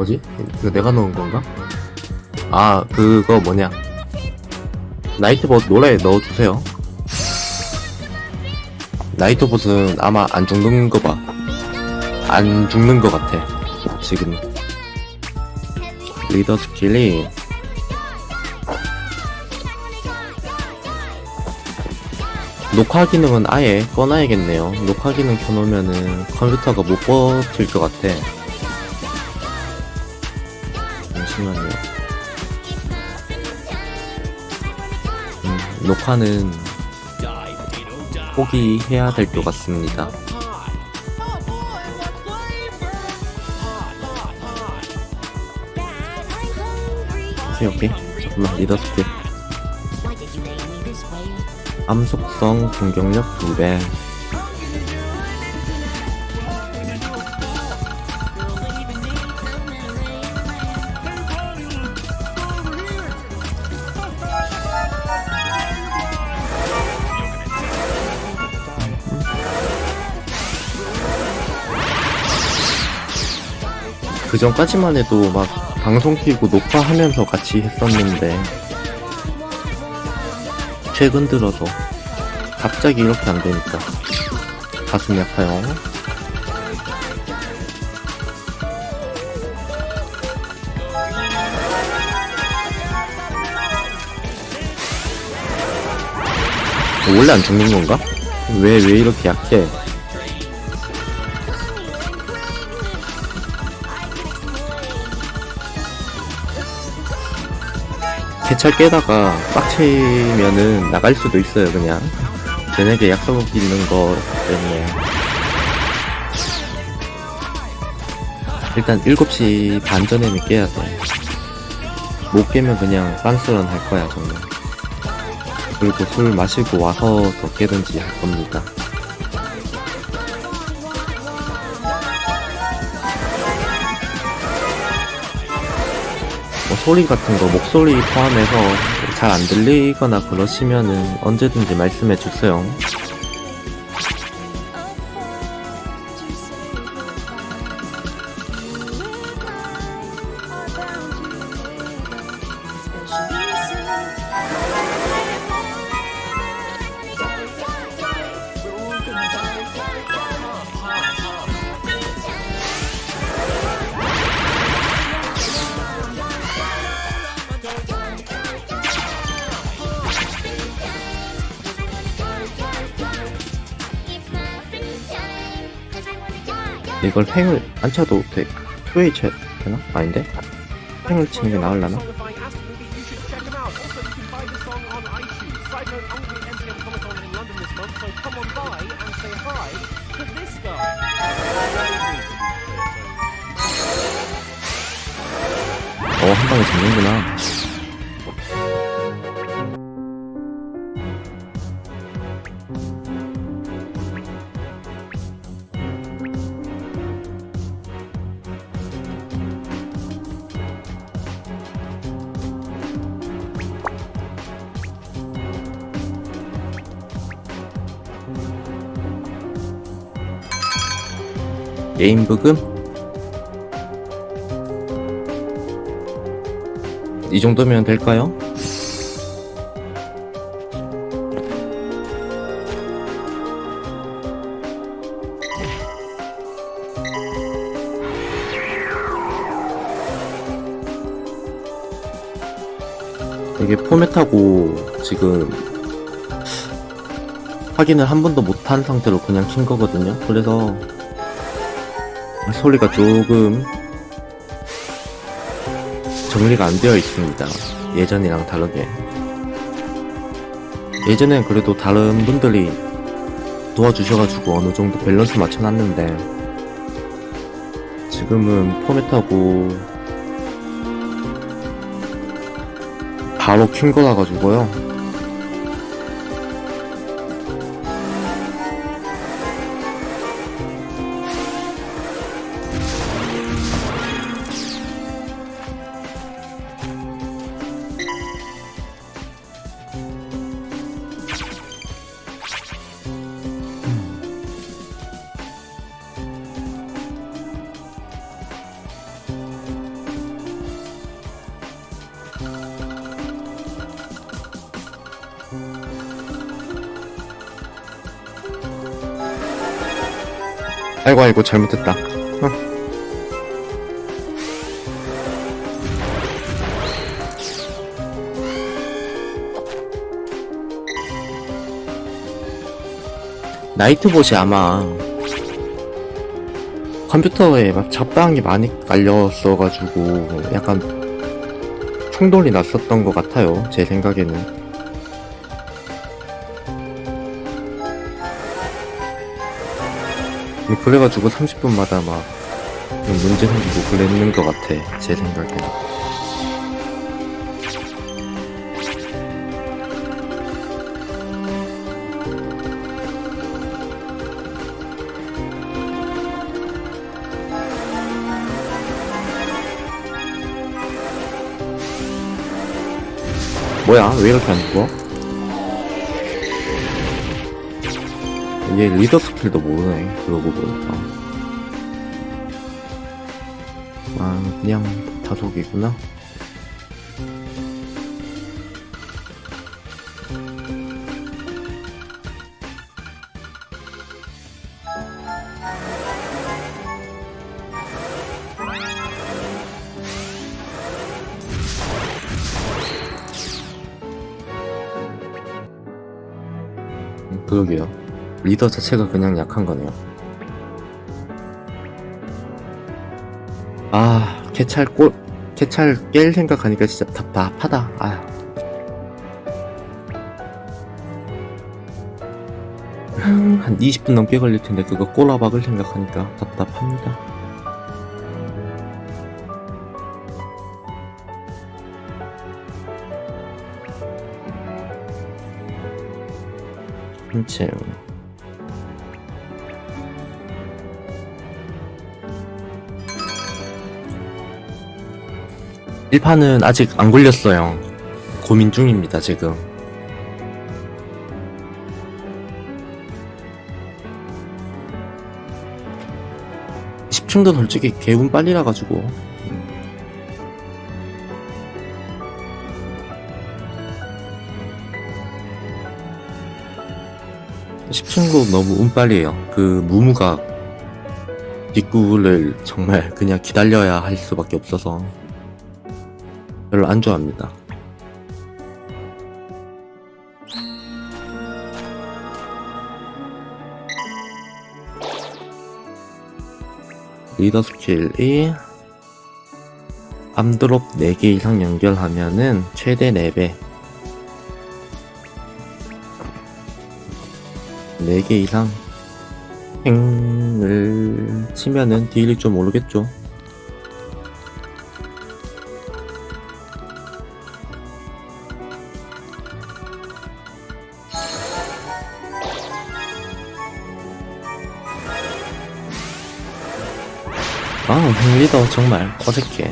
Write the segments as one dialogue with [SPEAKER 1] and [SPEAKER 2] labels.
[SPEAKER 1] 뭐지? 이거 내가 넣은 건가? 아, 그거 뭐냐. 나이트봇 노래에 넣어주세요. 나이트봇은 아마 안 죽는 거 봐. 안 죽는 거 같아. 지금. 리더 스킬이 녹화 기능은 아예 꺼놔야겠네요. 녹화 기능 켜놓으면은 컴퓨터가 못 버틸 것 같아. 잠시만요. 음, 녹화는 포기해야 될 것 같습니다. 오케이, 오케이. 잠깐만, 리더 스킬. 암속성 공격력 2배. 그 전까지만 해도 막 방송 키고 녹화하면서 같이 했었는데 최근 들어서 갑자기 이렇게 안 되니까 가슴이 아파요. 원래 안 죽는 건가? 왜, 왜 이렇게 약해? 개찰 깨다가 빡치면은 나갈 수도 있어요, 그냥. 쟤네게 약속 있는 거 때문에. 일단 7시 반 전에는 깨야 돼. 못 깨면 그냥 빤스런 할 거야, 저는. 그리고 술 마시고 와서 더 깨든지 할 겁니다. 소리 같은 거 목소리 포함해서 잘 안 들리거나 그러시면은 언제든지 말씀해 주세요. 이걸 팽을 안 쳐도 돼. 투웨이 쳐야 되나? 아닌데? 팽을 치는 게 나을라나? 어, 한 방에 잡는구나. 게임 부금? 이 정도면 될까요? 이게 포맷하고 지금 확인을 한 번도 못한 상태로 그냥 킨 거거든요. 그래서 소리가 조금 정리가 안 되어 있습니다. 예전이랑 다르게. 예전엔 그래도 다른 분들이 도와주셔가지고 어느 정도 밸런스 맞춰놨는데 지금은 포맷하고 바로 킨 거라 가지고요. 아이고 아이고 잘못했다 어. 나이트봇이 아마 컴퓨터에 막 잡다한 게 많이 깔렸어가지고 약간 충돌이 났었던 것 같아요 제 생각에는 그래가지고 30분마다 막 문제 생기고 그랬는 것 같아 제 생각에는 뭐야 왜 이렇게 안 죽어? 얘 리더 스킬도 모르네 그러고 보니까 아 그냥 다속이구나. 음, 그러게요 리더 자체가 그냥 약한 거네요. 아 개찰 꼴 개찰 깰 생각하니까 진짜 답답하다. 아. 한 20분 넘게 걸릴 텐데 그거 꼬라박을 생각하니까 답답합니다. 한채 1판은 아직 안 굴렸어요. 고민 중입니다, 지금. 10층도 솔직히 개운 빨리라 가지고. 10층도 너무 운빨이에요. 그 무무가 뒷구를 정말 그냥 기다려야 할 수밖에 없어서 별로 안 좋아합니다. 리더 스킬이 암드롭 4개 이상 연결하면은 최대 4배 4개 이상 행을 치면은 딜이 좀 오르겠죠 리더 정말 어색해.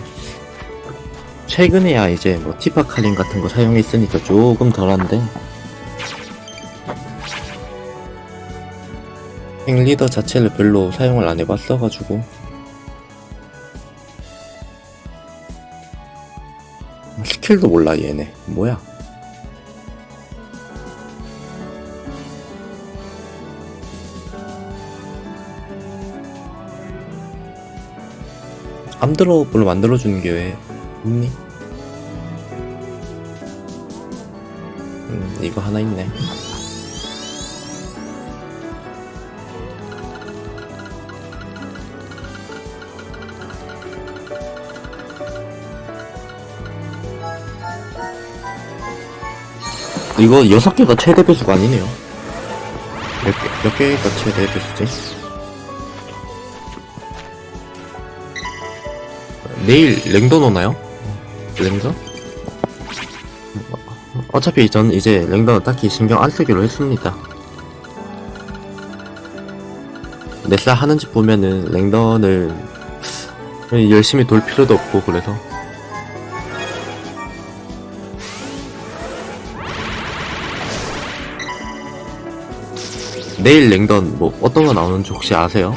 [SPEAKER 1] 최근에야 이제 뭐 티파칼린 같은 거 사용했으니까 조금 덜한데. 행리더 자체를 별로 사용을 안 해봤어가지고. 스킬도 몰라 얘네. 뭐야? 암드롭을 만들어주는 게왜 있니? 음, 이거 하나 있네. 이거 여섯 개가 최대 배수가 아니네요. 몇 개, 몇 개가 최대 배수지? 내일 랭더 오나요? 랭더? 어차피 전 이제 랭더는 딱히 신경 안 쓰기로 했습니다. 넷사 하는 집 보면은 랭던을 열심히 돌 필요도 없고 그래서 내일 랭던 뭐 어떤 거 나오는지 혹시 아세요?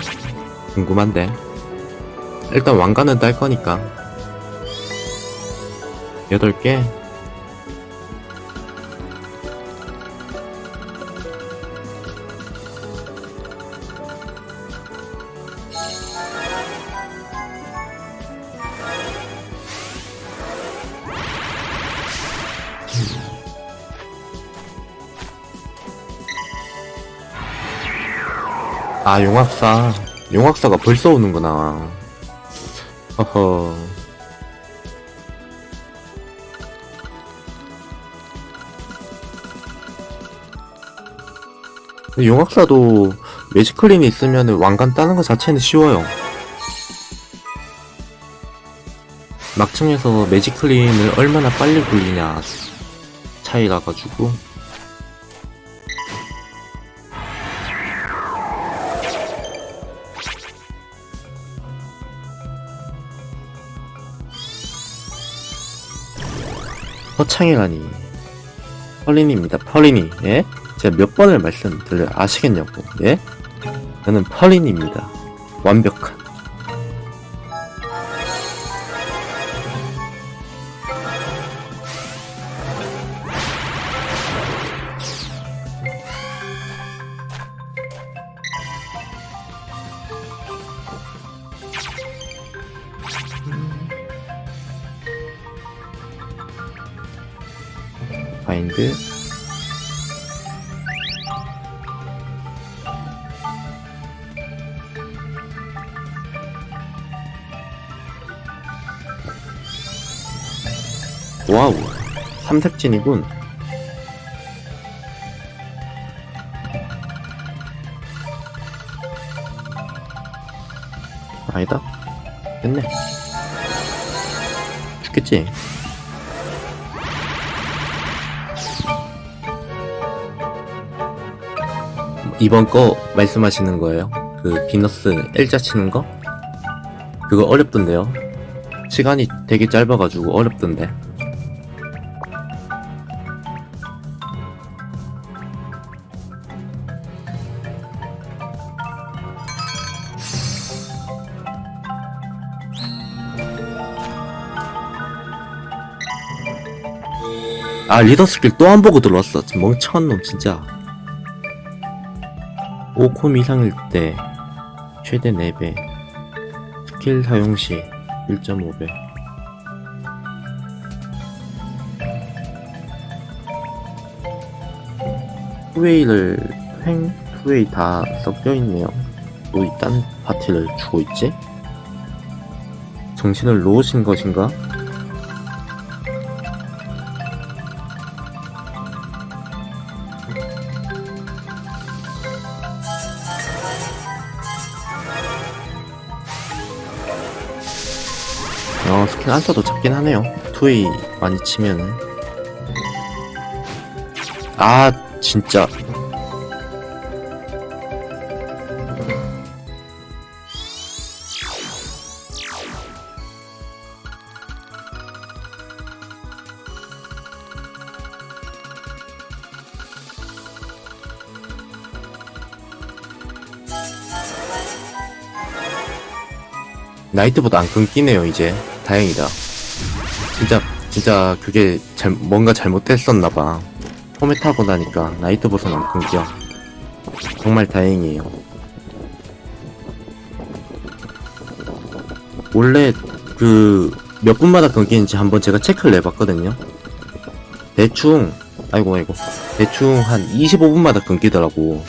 [SPEAKER 1] 궁금한데 일단 왕관은 딸 거니까. 8개. 아 용학사. 용학사가 벌써 오는구나. 허허. 근데 용학사도 매직클린이 있으면 왕관 따는 것 자체는 쉬워요. 막층에서 매직클린을 얼마나 빨리 굴리냐 차이라 가지고 허창이라니. 펄린입니다. 펄린이 예? 제가 몇 번을 말씀드려 아시겠냐고. 예? 저는 펄린입니다. 완벽한 바인드 와우 삼색진이군. 아니다. 됐네. 죽겠지 이번 거 말씀하시는 거예요? 그 비너스 L자 치는 거? 그거 어렵던데요? 시간이 되게 짧아가지고 어렵던데. 아 리더 스킬 또 안 보고 들어왔어. 멍청한 놈 진짜. 5콤 이상일 때 최대 4배 스킬 사용 시 1.5배 투웨이를 횡, 투웨이 다 섞여있네요 또 이딴 파티를 주고 있지? 정신을 놓으신 것인가? 써도 잡긴 하네요. 투웨이 많이 치면은. 아, 진짜. 나이트보다 안 끊기네요, 이제. 다행이다. 진짜, 진짜 그게 잘, 뭔가 잘못됐었나봐. 포맷하고 나니까 나이트보선 안 끊겨. 정말 다행이에요. 원래 그 몇 분마다 끊기는지 한번 제가 체크를 해봤거든요. 대충, 아이고, 아이고. 대충 한 25분마다 끊기더라고.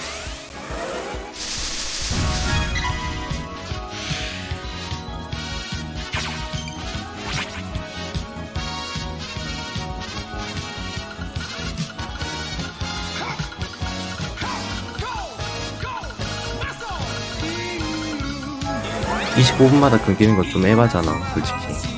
[SPEAKER 1] 이 25분마다 끊기는 거좀 에바잖아, 솔직히.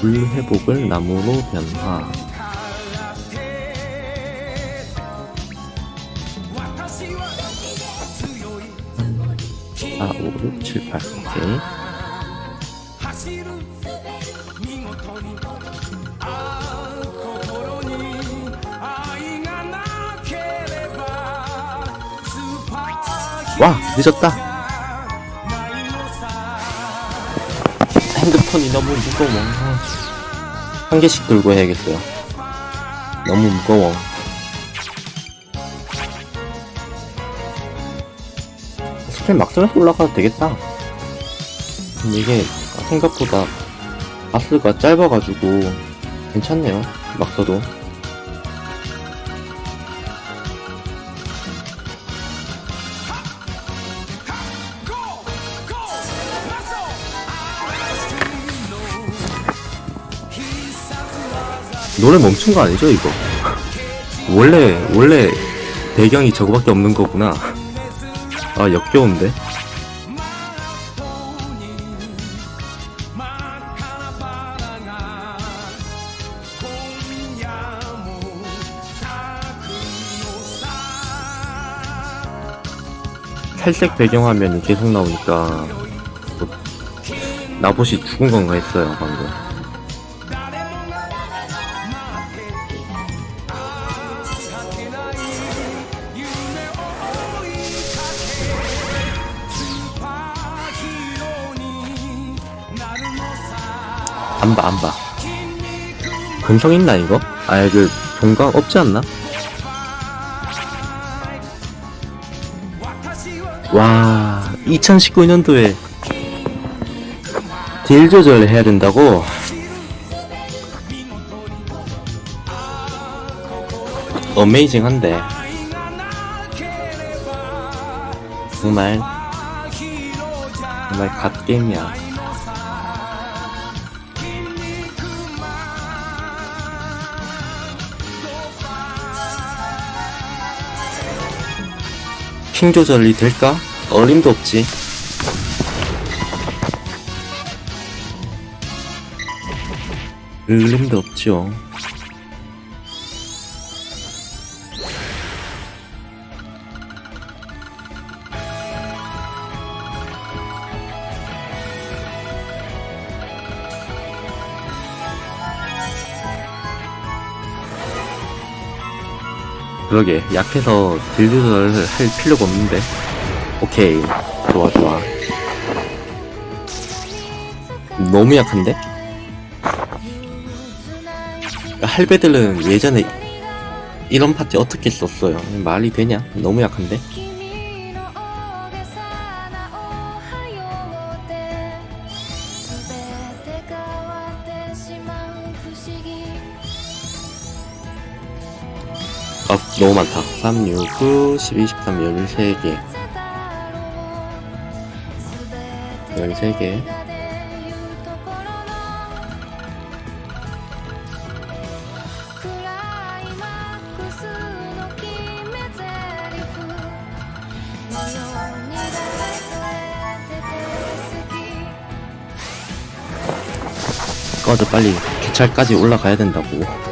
[SPEAKER 1] 불 회복을 나무로 변화. 4, 5, 6, 7, 8. 오케이. 와 늦었다. 핸드폰이 너무 무거워. 한 개씩 들고 해야겠어요. 너무 무거워. 스펠 막 쓰면서 올라가도 되겠다. 근데 이게 생각보다 아스가 짧아가지고 괜찮네요. 막 써도. 노래 멈춘 거 아니죠, 이거? 원래, 원래 배경이 저거밖에 없는 거구나. 아, 역겨운데? 탈색 배경화면이 계속 나오니까 뭐, 나봇이 죽은 건가 했어요 방금 안 봐 안 봐 근성 있나 이거? 아예 그 종강 없지 않나? 와 2019년도에 딜 조절을 해야 된다고? 어메이징한데 정말 정말 갓게임이야 핑 조절이 될까? 어림도 없지 어림도 없죠 그러게 약해서 딜 조절을 할 필요가 없는데 오케이 좋아 좋아 너무 약한데? 할배들은 예전에 이런 파티 어떻게 썼어요? 말이 되냐? 너무 약한데? 아, 너무 많다. 3, 6, 9, 12, 13, 13개. 13개. 꺼져 빨리 기차까지 올라가야 된다고